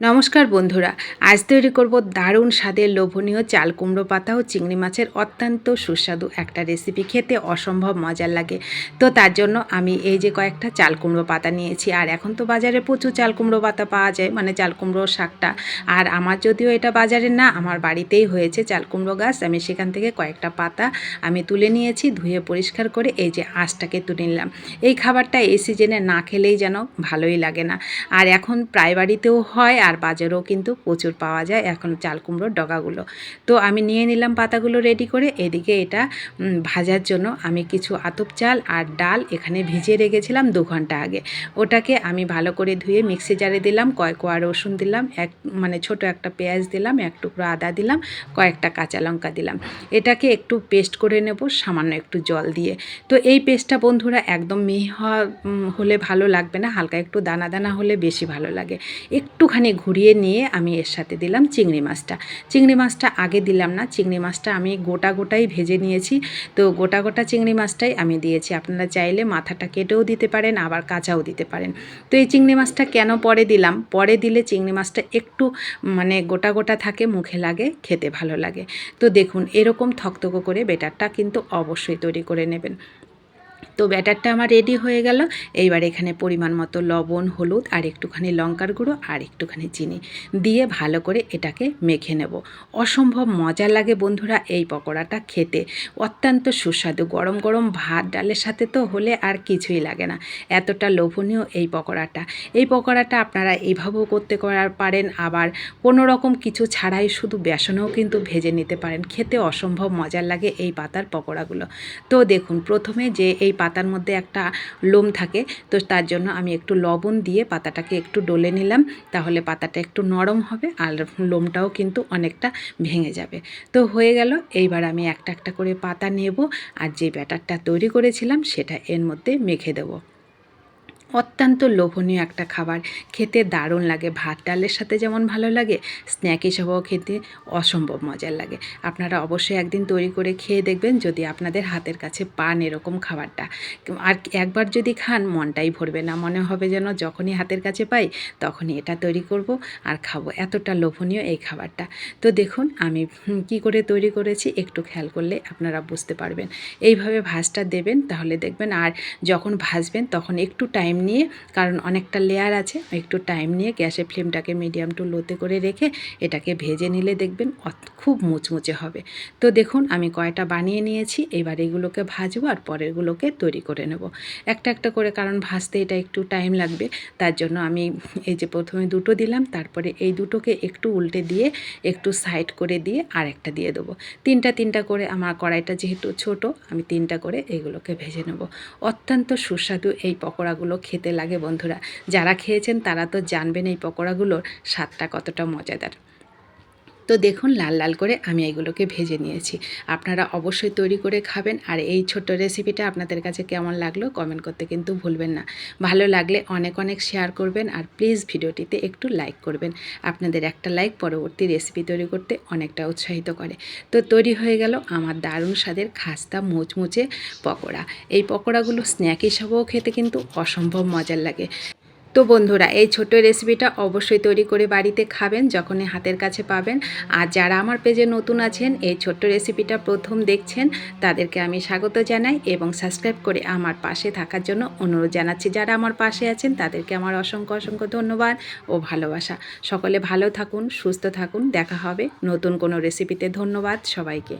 নমস্কার বন্ধুরা, আজ তৈরি করব দারুণ স্বাদের লোভনীয় চাল কুমড়ো পাতা ও চিংড়ি মাছের অত্যন্ত সুস্বাদু একটা রেসিপি খেতে অসম্ভব মজার লাগে। তো তার জন্য আমি এই যে কয়েকটা চাল কুমড়ো পাতা নিয়েছি, আর এখন তো বাজারে প্রচুর চাল কুমড়ো পাতা পাওয়া যায় মানে চাল কুমড়ো শাকটা। আর আমার যদিও এটা বাজারে না, আমার বাড়িতেই হয়েছে চাল কুমড়ো গাছ, আমি সেখান থেকে কয়েকটা পাতা আমি তুলে নিয়েছি, ধুয়ে পরিষ্কার করে এই যে আঁশটাকে তুলে নিলাম। এই খাবারটা এই সিজনে না খেলেই যেন ভালোই লাগে না। আর এখন প্রায় বাড়িতেও হয় আর বাজারেও কিন্তু প্রচুর পাওয়া যায় এখন চাল কুমড়োর ডগাগুলো। তো আমি নিয়ে নিলাম পাতাগুলো রেডি করে, এদিকে এটা ভাজার জন্য আমি কিছু আতপ চাল আর ডাল এখানে ভিজিয়ে রেখেছিলাম দু ঘণ্টা আগে। ওটাকে আমি ভালো করে ধুয়ে মিক্সি জারে দিলাম, কয়েক কোয়া রসুন দিলাম, এক মানে ছোট একটা পেঁয়াজ দিলাম, এক টুকরো আদা দিলাম, কয়েকটা কাঁচা লঙ্কা দিলাম। এটাকে একটু পেস্ট করে নেব, সামান্য একটু জল দিয়ে। তো এই পেস্টটা বন্ধুরা একদম মিহি হলে ভালো লাগবে না, হালকা একটু দানা দানা হলে বেশি ভালো লাগে। একটুখানি ঘুরিয়ে নিয়ে আমি এর সাথে দিলাম চিংড়ি মাছটা। চিংড়ি মাছটা আগে দিলাম না, চিংড়ি মাছটা আমি গোটা গোটাই ভেজে নিয়েছি। তো গোটা গোটা চিংড়ি মাছটাই আমি দিয়েছি। আপনারা চাইলে মাথাটা কেটেও দিতে পারেন, আবার কাঁচাও দিতে পারেন। তো এই চিংড়ি মাছটা কেন পরে দিলাম? পরে দিলে চিংড়ি মাছটা একটু মানে গোটা গোটা থাকে, মুখে লাগে, খেতে ভালো লাগে। তো দেখুন, এরকম থকথকো করে বেটারটা কিন্তু অবশ্যই তৈরি করে নেবেন। তো ব্যাটারটা আমার রেডি হয়ে গেল। এইবার এখানে পরিমাণ মতো লবণ, হলুদ আর একটুখানি লঙ্কার গুঁড়ো আর একটুখানি চিনি দিয়ে ভালো করে এটাকে মেখে নেব। অসম্ভব মজা লাগে বন্ধুরা এই পকোড়াটা খেতে। অত্যন্ত সুস্বাদু। গরম গরম ভাত, ডালের সাথে তো হলে আর কিছুই লাগে না। এতটা লোভনীয় এই পকোড়াটা। এই পকোড়াটা আপনারা এইভাবেও করতে করার পারেন। আবার কোনো রকম কিছু ছাড়াই শুধু বেসনেও কিন্তু ভেজে নিতে পারেন। খেতে অসম্ভব মজার লাগে এই পাতার পকোড়াগুলো। তো দেখুন, প্রথমে যে এই পাতার মধ্যে একটা লোম থাকে। তো তার জন্য আমি একটু লবণ দিয়ে পাতাটাকে একটু ডলে নিলাম। তাহলে পাতাটা একটু নরম হবে আর লোমটাও কিন্তু অনেকটা ভেঙে যাবে। তো হয়ে গেল, এইবার আমি একটা একটা করে পাতা নেব। আর যে ব্যাটারটা তৈরি করেছিলাম সেটা এর মধ্যে মেখে দেবো। অত্যন্ত লোভনীয় একটা খাবার। খেতে দারুণ লাগে। ভাত, ডালের সাথে যেমন ভালো লাগে, স্ন্যাক হিসাবেও খেতে অসম্ভব মজার লাগে। আপনারা অবশ্যই একদিন তৈরি করে খেয়ে দেখবেন যদি আপনাদের হাতের কাছে পান এরকম খাবারটা। আর একবার যদি খান, মনটাই ভরবে না। মনে হবে যেন যখনই হাতের কাছে পাই, তখনই এটা তৈরি করব আর খাব। এতটা লোভনীয় এই খাবারটা। তো দেখুন, আমি কি করে তৈরি করেছি একটু খেয়াল করলে আপনারা বুঝতে পারবেন। এইভাবে ভাজটা দেবেন তাহলে দেখবেন আর যখন ভাজবেন তখন একটু টাইম নিয়ে, কারণ অনেকটা লেয়ার আছে, একটু টাইম নিয়ে গ্যাসের ফ্লেমটাকে মিডিয়াম টু লোতে করে রেখে এটাকে ভেজে নিলে দেখবেন খুব মুচমুচে হবে। তো দেখুন, আমি কয়টা বানিয়ে নিয়েছি, এবার এগুলোকে ভাজবো আর পরেরগুলোকে তৈরি করে নেব। একটা একটা করে, কারণ ভাজতে এটা একটু টাইম লাগবে, তার জন্য আমি এই যে প্রথমে দুটো দিলাম, তারপরে এই দুটোকে একটু উল্টে দিয়ে একটু সাইড করে দিয়ে আর একটা দিয়ে দেবো। তিনটা তিনটা করে, আমার কড়াইটা যেহেতু ছোট, আমি তিনটা করে এগুলোকে ভেজে নেব। অত্যন্ত সুস্বাদু এই পকোড়াগুলো খেতে লাগে বন্ধুরা। যারা খেয়েছেন তারা তো জানবেন এই পকোড়াগুলোর স্বাদটা কতটা মজাদার। তো দেখুন, লাল লাল করে আমি এগুলোকে ভেজে নিয়েছি। আপনারা অবশ্যই তৈরি করে খাবেন আর এই ছোট্ট রেসিপিটা আপনাদের কাছে কেমন লাগল কমেন্ট করতে কিন্তু ভুলবেন না। ভালো লাগলে অনেক অনেক শেয়ার করবেন আর প্লিজ ভিডিওটিতে একটু লাইক করবেন। আপনাদের একটা লাইক পরবর্তী রেসিপি তৈরি করতে অনেকটা উৎসাহিত করে। তো তৈরি হয়ে গেল আমার দারুণ স্বাদের খাস্তা মুচমুচে পকোড়া। এই পকোড়াগুলো স্ন্যাক হিসাবেও খেতে কিন্তু অসম্ভব মজার লাগে। তো বন্ধুরা, এই ছোট রেসিপিটা অবশ্যই তৈরি করে বাড়িতে খাবেন, যখনই হাতের কাছে পাবেন। আর যারা আমার পেজে নতুন আছেন, এই ছোট্ট রেসিপিটা প্রথম দেখছেন, তাদেরকে আমি স্বাগত জানাই এবং সাবস্ক্রাইব করে আমার পাশে থাকার জন্য অনুরোধ জানাচ্ছি। যারা আমার পাশে আছেন, তাদেরকে আমার অসংখ্য অসংখ্য ধন্যবাদ ও ভালোবাসা। সকলে ভালো থাকুন, সুস্থ থাকুন, দেখা হবে নতুন কোনো রেসিপিতে ধন্যবাদ সবাইকে।